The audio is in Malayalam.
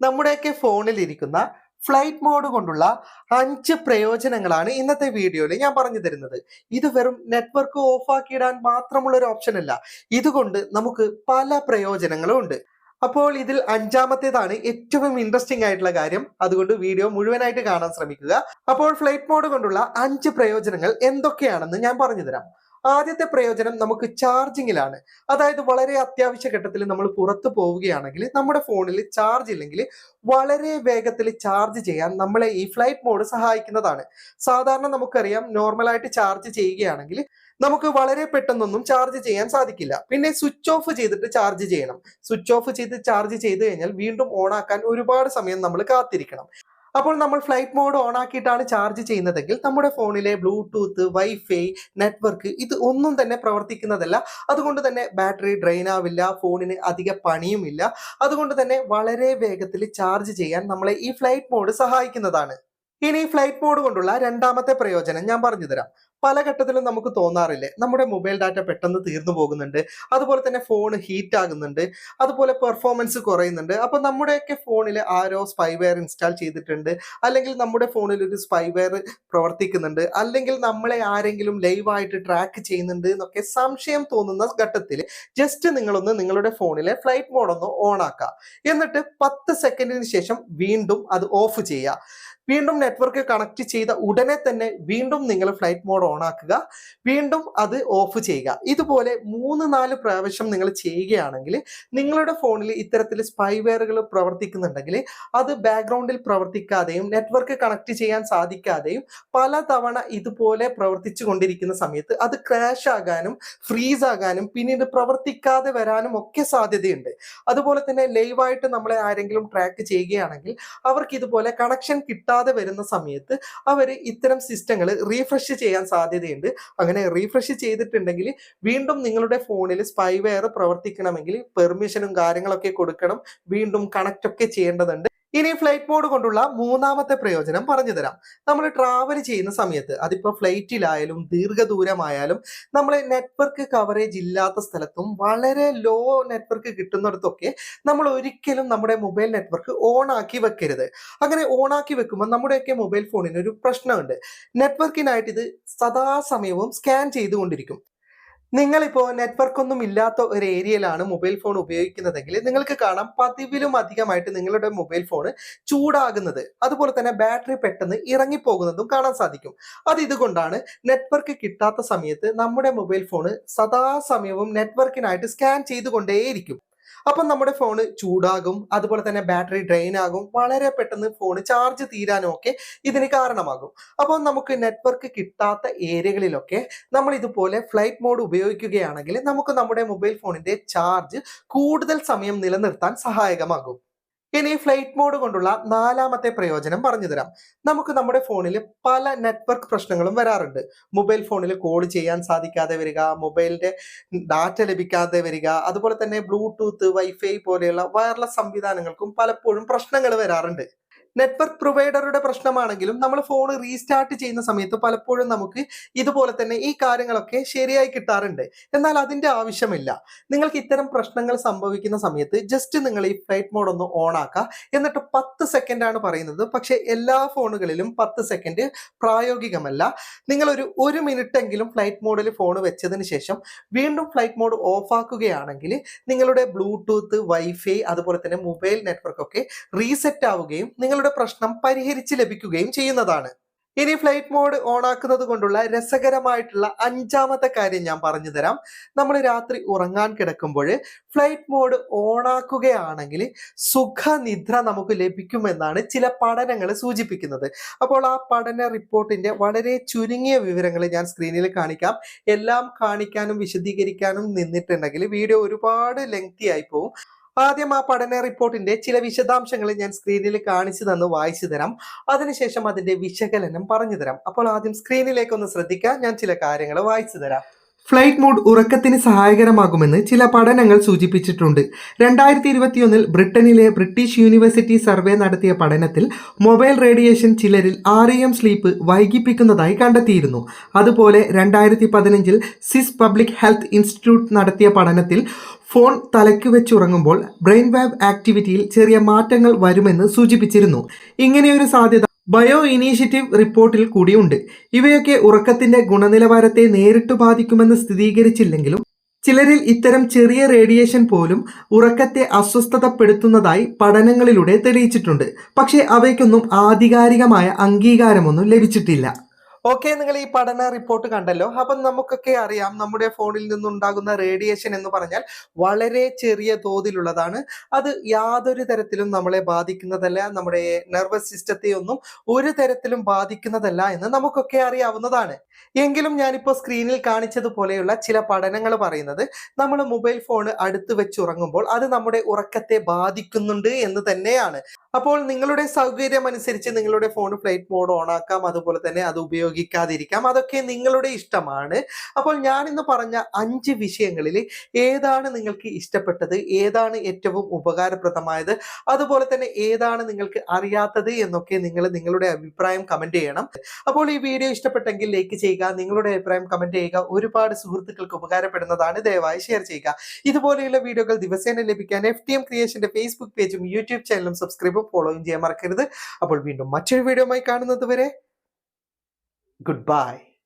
നമ്മുടെയൊക്കെ ഫോണിൽ ഇരിക്കുന്ന ഫ്ലൈറ്റ് മോഡ് കൊണ്ടുള്ള അഞ്ച് പ്രയോജനങ്ങളാണ് ഇന്നത്തെ വീഡിയോയിൽ ഞാൻ പറഞ്ഞു തരുന്നത്. ഇത് വെറും നെറ്റ്വർക്ക് ഓഫ് ആക്കിയിടാൻ മാത്രമുള്ള ഒരു ഓപ്ഷൻ അല്ല ഇതുകൊണ്ട് നമുക്ക് പല പ്രയോജനങ്ങളും ഉണ്ട്. അപ്പോൾ ഇതിൽ അഞ്ചാമത്തേതാണ് ഏറ്റവും ഇൻട്രസ്റ്റിംഗ് ആയിട്ടുള്ള കാര്യം. അതുകൊണ്ട് വീഡിയോ മുഴുവനായിട്ട് കാണാൻ ശ്രമിക്കുക. അപ്പോൾ ഫ്ലൈറ്റ് മോഡ് കൊണ്ടുള്ള അഞ്ച് പ്രയോജനങ്ങൾ എന്തൊക്കെയാണെന്ന് ഞാൻ പറഞ്ഞു തരാം. ആദ്യത്തെ പ്രയോജനം നമുക്ക് ചാർജിങ്ങിലാണ്. അതായത് വളരെ അത്യാവശ്യ ഘട്ടത്തിൽ നമ്മൾ പുറത്തു പോവുകയാണെങ്കിൽ നമ്മുടെ ഫോണിൽ ചാർജ് ഇല്ലെങ്കിൽ വളരെ വേഗത്തിൽ ചാർജ് ചെയ്യാൻ നമ്മളെ ഈ ഫ്ലൈറ്റ് മോഡ് സഹായിക്കുന്നതാണ്. സാധാരണ നമുക്കറിയാം നോർമലായിട്ട് ചാർജ് ചെയ്യുകയാണെങ്കിൽ നമുക്ക് വളരെ പെട്ടെന്നൊന്നും ചാർജ് ചെയ്യാൻ സാധിക്കില്ല. പിന്നെ സ്വിച്ച് ഓഫ് ചെയ്തിട്ട് ചാർജ് ചെയ്യണം. സ്വിച്ച് ഓഫ് ചെയ്ത് ചാർജ് ചെയ്ത് കഴിഞ്ഞാൽ വീണ്ടും ഓൺ ആക്കാൻ ഒരുപാട് സമയം നമ്മൾ കാത്തിരിക്കണം. അപ്പോൾ നമ്മൾ ഫ്ലൈറ്റ് മോഡ് ഓൺ ആക്കിയിട്ടാണ് ചാർജ് ചെയ്യുന്നതെങ്കിൽ നമ്മുടെ ഫോണിലെ ബ്ലൂടൂത്ത് വൈഫൈ നെറ്റ്വർക്ക് ഇത് ഒന്നും തന്നെ പ്രവർത്തിക്കുന്നതല്ല. അതുകൊണ്ട് തന്നെ ബാറ്ററി ഡ്രെയിൻ ആവില്ല ഫോണിന് അധിക പണിയുമില്ല. അതുകൊണ്ട് തന്നെ വളരെ വേഗത്തിൽ ചാർജ് ചെയ്യാൻ നമ്മളെ ഈ ഫ്ലൈറ്റ് മോഡ് സഹായിക്കുന്നതാണ്. ഇനി ഫ്ലൈറ്റ് മോഡ് കൊണ്ടുള്ള രണ്ടാമത്തെ പ്രയോജനം ഞാൻ പറഞ്ഞു തരാം. പല ഘട്ടത്തിലും നമുക്ക് തോന്നാറില്ലേ? നമ്മുടെ മൊബൈൽ ഡാറ്റ പെട്ടെന്ന് തീർന്നു പോകുന്നുണ്ട്. അതുപോലെ തന്നെ ഫോൺ ഹീറ്റ് ആകുന്നുണ്ട്. അതുപോലെ പെർഫോമൻസ് കുറയുന്നുണ്ട്. അപ്പൊ നമ്മുടെയൊക്കെ ഫോണിൽ ആരോ സ്പൈവെയർ ഇൻസ്റ്റാൾ ചെയ്തിട്ടുണ്ട്. അല്ലെങ്കിൽ നമ്മുടെ ഫോണിൽ ഒരു സ്പൈവെയർ പ്രവർത്തിക്കുന്നുണ്ട്. അല്ലെങ്കിൽ നമ്മളെ ആരെങ്കിലും ലൈവായിട്ട് ട്രാക്ക് ചെയ്യുന്നുണ്ട് എന്നൊക്കെ സംശയം തോന്നുന്ന ഘട്ടത്തിൽ ജസ്റ്റ് നിങ്ങളൊന്ന് നിങ്ങളുടെ ഫോണിലെ ഫ്ലൈറ്റ് മോഡൊന്ന് ഓൺ ആക്കുക എന്നിട്ട് പത്ത് സെക്കൻഡിന് ശേഷം വീണ്ടും അത് ഓഫ് ചെയ്യുക. വീണ്ടും നെറ്റ്വർക്ക് കണക്ട് ചെയ്ത ഉടനെ തന്നെ വീണ്ടും നിങ്ങൾ ഫ്ലൈറ്റ് മോഡ് ഓൺ ആക്കുക. വീണ്ടും അത് ഓഫ് ചെയ്യുക. ഇതുപോലെ മൂന്ന് നാല് പ്രാവശ്യം നിങ്ങൾ ചെയ്യുകയാണെങ്കിൽ നിങ്ങളുടെ ഫോണിൽ ഇത്തരത്തിൽ സ്പൈവെയറുകൾ പ്രവർത്തിക്കുന്നുണ്ടെങ്കിൽ അത് ബാക്ക്ഗ്രൗണ്ടിൽ പ്രവർത്തിക്കാതെയും നെറ്റ്വർക്ക് കണക്ട് ചെയ്യാൻ സാധിക്കാതെയും പല തവണ ഇതുപോലെ പ്രവർത്തിച്ചു കൊണ്ടിരിക്കുന്ന സമയത്ത് അത് ക്രാഷ് ആകാനും ഫ്രീസ് ആകാനും പിന്നീട് പ്രവർത്തിക്കാതെ വരാനും ഒക്കെ സാധ്യതയുണ്ട്. അതുപോലെ തന്നെ ലൈവായിട്ട് നമ്മളെ ആരെങ്കിലും ട്രാക്ക് ചെയ്യുകയാണെങ്കിൽ അവർക്ക് ഇതുപോലെ കണക്ഷൻ കിട്ടാതെ വരുന്ന സമയത്ത് അവർ ഇത്തരം സിസ്റ്റങ്ങൾ റീഫ്രഷ് ചെയ്യാൻ സാധ്യതയുണ്ട്. അങ്ങനെ റീഫ്രഷ് ചെയ്തിട്ടുണ്ടെങ്കിൽ വീണ്ടും നിങ്ങളുടെ ഫോണിൽ സ്പൈവെയർ പ്രവർത്തിക്കണമെങ്കിൽ പെർമിഷനും കാര്യങ്ങളൊക്കെ കൊടുക്കണം. വീണ്ടും കണക്ട് ഒക്കെ ചെയ്യേണ്ടതുണ്ട്. ഇനി ഫ്ലൈറ്റ് മോഡ് കൊണ്ടുള്ള മൂന്നാമത്തെ പ്രയോജനം പറഞ്ഞു തരാം നമ്മൾ ട്രാവൽ ചെയ്യുന്ന സമയത്ത് അതിപ്പോൾ ഫ്ലൈറ്റിലായാലും ദീർഘദൂരമായാലും നമ്മൾ നെറ്റ്വർക്ക് കവറേജ് ഇല്ലാത്ത സ്ഥലത്തും വളരെ ലോ നെറ്റ്വർക്ക് കിട്ടുന്നിടത്തൊക്കെ നമ്മൾ ഒരിക്കലും നമ്മുടെ മൊബൈൽ നെറ്റ്വർക്ക് ഓൺ ആക്കി വെക്കരുത്. അങ്ങനെ ഓൺ ആക്കി വെക്കുമ്പോൾ നമ്മുടെയൊക്കെ മൊബൈൽ ഫോണിന് ഒരു പ്രശ്നമുണ്ട്. നെറ്റ്വർക്കിനായിട്ട് ഇത് സദാസമയവും സ്കാൻ ചെയ്തുകൊണ്ടിരിക്കും. നിങ്ങളിപ്പോൾ നെറ്റ്വർക്ക് ഒന്നും ഇല്ലാത്ത ഒരു ഏരിയയിലാണ് മൊബൈൽ ഫോൺ ഉപയോഗിക്കുന്നതെങ്കിൽ നിങ്ങൾക്ക് കാണാം പതിവിലും അധികമായിട്ട് നിങ്ങളുടെ മൊബൈൽ ഫോൺ ചൂടാകുന്നത്. അതുപോലെ തന്നെ ബാറ്ററി പെട്ടെന്ന് ഇറങ്ങിപ്പോകുന്നതും കാണാൻ സാധിക്കും. അത് ഇതുകൊണ്ടാണ് നെറ്റ്വർക്ക് കിട്ടാത്ത സമയത്ത് നമ്മുടെ മൊബൈൽ ഫോൺ സദാസമയവും നെറ്റ്വർക്കിനായിട്ട് സ്കാൻ ചെയ്തുകൊണ്ടേയിരിക്കും. അപ്പം നമ്മുടെ ഫോൺ ചൂടാകും അതുപോലെ തന്നെ ബാറ്ററി ഡ്രെയിൻ ആകും വളരെ പെട്ടെന്ന് ഫോൺ ചാർജ് തീരാനും ഒക്കെ ഇതിന് കാരണമാകും. അപ്പോൾ നമുക്ക് നെറ്റ്വർക്ക് കിട്ടാത്ത ഏരിയകളിലൊക്കെ നമ്മൾ ഇതുപോലെ ഫ്ലൈറ്റ് മോഡ് ഉപയോഗിക്കുകയാണെങ്കിൽ നമുക്ക് നമ്മുടെ മൊബൈൽ ഫോണിന്റെ ചാർജ് കൂടുതൽ സമയം നിലനിർത്താൻ സഹായകമാകും. ഇനി ഫ്ലൈറ്റ് മോഡ് കൊണ്ടുള്ള നാലാമത്തെ പ്രയോജനം പറഞ്ഞു തരാം. നമുക്ക് നമ്മുടെ ഫോണിൽ പല നെറ്റ്വർക്ക് പ്രശ്നങ്ങളും വരാറുണ്ട്. മൊബൈൽ ഫോണിൽ കോൾ ചെയ്യാൻ സാധിക്കാതെ വരിക മൊബൈലിന്റെ ഡാറ്റ ലഭിക്കാതെ വരിക അതുപോലെ തന്നെ ബ്ലൂടൂത്ത് വൈഫൈ പോലെയുള്ള വയർലെസ് സംവിധാനങ്ങൾക്കും പലപ്പോഴും പ്രശ്നങ്ങൾ വരാറുണ്ട്. നെറ്റ്വർക്ക് പ്രൊവൈഡറുടെ പ്രശ്നമാണെങ്കിലും നമ്മൾ ഫോൺ റീസ്റ്റാർട്ട് ചെയ്യുന്ന സമയത്ത് പലപ്പോഴും നമുക്ക് ഇതുപോലെ തന്നെ ഈ കാര്യങ്ങളൊക്കെ ശരിയായി കിട്ടാറുണ്ട്. എന്നാൽ അതിന്റെ ആവശ്യമില്ല. നിങ്ങൾക്ക് ഇത്തരം പ്രശ്നങ്ങൾ സംഭവിക്കുന്ന സമയത്ത് ജസ്റ്റ് നിങ്ങൾ ഈ ഫ്ലൈറ്റ് മോഡ് ഒന്ന് ഓൺ ആക്കുക എന്നിട്ട് പത്ത് സെക്കൻഡ് ആണ് പറയുന്നത്. പക്ഷേ എല്ലാ ഫോണുകളിലും പത്ത് സെക്കൻഡ് പ്രായോഗികമല്ല. നിങ്ങൾ ഒരു ഒരു മിനിറ്റ് എങ്കിലും ഫ്ലൈറ്റ് മോഡിൽ ഫോൺ വെച്ചതിന് ശേഷം വീണ്ടും ഫ്ലൈറ്റ് മോഡ് ഓഫ് ആക്കുകയാണെങ്കിൽ നിങ്ങളുടെ ബ്ലൂടൂത്ത് വൈഫൈ അതുപോലെ തന്നെ മൊബൈൽ നെറ്റ്വർക്ക് ഒക്കെ റീസെറ്റ് ആവുകയും നിങ്ങളുടെ പ്രശ്നം പരിഹരിച്ച് ലഭിക്കുകയും ചെയ്യുന്നതാണ്. ഇനി ഫ്ലൈറ്റ് മോഡ് ഓൺ ആക്കുന്നത് കൊണ്ടുള്ള രസകരമായിട്ടുള്ള അഞ്ചാമത്തെ കാര്യം ഞാൻ പറഞ്ഞു തരാം. നമ്മൾ രാത്രി ഉറങ്ങാൻ കിടക്കുമ്പോൾ ഫ്ലൈറ്റ് മോഡ് ഓൺ ആക്കുകയാണെങ്കിൽ സുഖനിദ്ര നമുക്ക് ലഭിക്കുമെന്നാണ് ചില പഠനങ്ങൾ സൂചിപ്പിക്കുന്നത്. അപ്പോൾ ആ പഠന റിപ്പോർട്ടിന്റെ വളരെ ചുരുങ്ങിയ വിവരങ്ങൾ ഞാൻ സ്ക്രീനിൽ കാണിക്കാം. എല്ലാം കാണിക്കാനും വിശദീകരിക്കാനും നിന്നിട്ടുണ്ടെങ്കിൽ വീഡിയോ ഒരുപാട് ലെങ്തി ആയി പോകും ആദ്യം ആ പഠന റിപ്പോർട്ടിന്റെ ചില വിശദാംശങ്ങൾ ഞാൻ സ്ക്രീനിൽ കാണിച്ചു തന്ന് വായിച്ചു തരാം. അതിനുശേഷം അതിന്റെ വിശകലനം പറഞ്ഞു തരാം. അപ്പോൾ ആദ്യം സ്ക്രീനിലേക്ക് ഒന്ന് ശ്രദ്ധിക്കാം ഞാൻ ചില കാര്യങ്ങൾ വായിച്ചു തരാം. ഫ്ലൈറ്റ് മോഡ് ഉറക്കത്തിന് സഹായകരമാകുമെന്ന് ചില പഠനങ്ങൾ സൂചിപ്പിച്ചിട്ടുണ്ട്. രണ്ടായിരത്തി ഇരുപത്തിയൊന്നിൽ ബ്രിട്ടനിലെ ബ്രിട്ടീഷ് യൂണിവേഴ്സിറ്റി സർവേ നടത്തിയ പഠനത്തിൽ മൊബൈൽ റേഡിയേഷൻ ചിലരിൽ ആർ എം സ്ലീപ്പ് വൈകിപ്പിക്കുന്നതായി കണ്ടെത്തിയിരുന്നു. അതുപോലെ രണ്ടായിരത്തി പതിനഞ്ചിൽ സിസ് പബ്ലിക് ഹെൽത്ത് ഇൻസ്റ്റിറ്റ്യൂട്ട് നടത്തിയ പഠനത്തിൽ ഫോൺ തലയ്ക്ക് വെച്ചുറങ്ങുമ്പോൾ ബ്രെയിൻ വാവ് ആക്ടിവിറ്റിയിൽ ചെറിയ മാറ്റങ്ങൾ വരുമെന്ന് സൂചിപ്പിച്ചിരുന്നു. ഇങ്ങനെയൊരു സാധ്യത ബയോ ഇനീഷ്യേറ്റീവ് റിപ്പോർട്ടിൽ കൂടിയുണ്ട്. ഇവയൊക്കെ ഉറക്കത്തിന്റെ ഗുണനിലവാരത്തെ നേരിട്ട് ബാധിക്കുമെന്ന് സ്ഥിരീകരിച്ചില്ലെങ്കിലും ചിലരിൽ ഇത്തരം ചെറിയ റേഡിയേഷൻ പോലും ഉറക്കത്തെ അസ്വസ്ഥതപ്പെടുത്തുന്നതായി പഠനങ്ങളിലൂടെ തെളിയിച്ചിട്ടുണ്ട്. പക്ഷേ അവയ്ക്കൊന്നും ആധികാരികമായ അംഗീകാരമൊന്നും ലഭിച്ചിട്ടില്ല. ഓക്കെ നിങ്ങൾ ഈ പഠന റിപ്പോർട്ട് കണ്ടല്ലോ. അപ്പം നമുക്കൊക്കെ അറിയാം നമ്മുടെ ഫോണിൽ നിന്നുണ്ടാകുന്ന റേഡിയേഷൻ എന്ന് പറഞ്ഞാൽ വളരെ ചെറിയ തോതിലുള്ളതാണ്. അത് യാതൊരു തരത്തിലും നമ്മളെ ബാധിക്കുന്നതല്ല നമ്മുടെ നെർവസ് സിസ്റ്റത്തെ ഒന്നും ഒരു തരത്തിലും ബാധിക്കുന്നതല്ല എന്ന് നമുക്കൊക്കെ അറിയാവുന്നതാണ്. എങ്കിലും ഞാനിപ്പോൾ സ്ക്രീനിൽ കാണിച്ചതുപോലെയുള്ള ചില പഠനങ്ങൾ പറയുന്നത് നമ്മൾ മൊബൈൽ ഫോൺ അടുത്ത് വെച്ച് ഉറങ്ങുമ്പോൾ അത് നമ്മുടെ ഉറക്കത്തെ ബാധിക്കുന്നുണ്ട് എന്ന് തന്നെയാണ്. അപ്പോൾ നിങ്ങളുടെ സൗകര്യം അനുസരിച്ച് നിങ്ങളുടെ ഫോൺ ഫ്ലൈറ്റ് മോഡ് ഓൺ ആക്കാം. അതുപോലെ തന്നെ അത് ഉപയോഗിക്കാതിരിക്കാം. അതൊക്കെ നിങ്ങളുടെ ഇഷ്ടമാണ്. അപ്പോൾ ഞാൻ ഇന്ന് പറഞ്ഞ അഞ്ച് വിഷയങ്ങളിൽ ഏതാണ് നിങ്ങൾക്ക് ഇഷ്ടപ്പെട്ടത് ഏതാണ് ഏറ്റവും ഉപകാരപ്രദമായത് അതുപോലെ തന്നെ ഏതാണ് നിങ്ങൾക്ക് അറിയാത്തത് എന്നൊക്കെ നിങ്ങൾ നിങ്ങളുടെ അഭിപ്രായം കമന്റ് ചെയ്യണം. അപ്പോൾ ഈ വീഡിയോ ഇഷ്ടപ്പെട്ടെങ്കിൽ ലൈക്ക് ചെയ്യുക നിങ്ങളുടെ അഭിപ്രായം കമന്റ് ചെയ്യുക. ഒരുപാട് സുഹൃത്തുക്കൾക്ക് ഉപകാരപ്പെടുന്നതാണ്. ദയവായി ഷെയർ ചെയ്യുക. ഇതുപോലെയുള്ള വീഡിയോകൾ ദിവസേന ലഭിക്കാൻ എഫ് ടി എം ക്രിയേഷന്റെ ഫേസ്ബുക്ക് പേജും യൂട്യൂബ് ചാനലും സബ്സ്ക്രൈബും ഫോളോയും ചെയ്യാൻ മറക്കരുത്. അപ്പോൾ വീണ്ടും മറ്റൊരു വീഡിയോ കാണുന്നത് വരെ goodbye.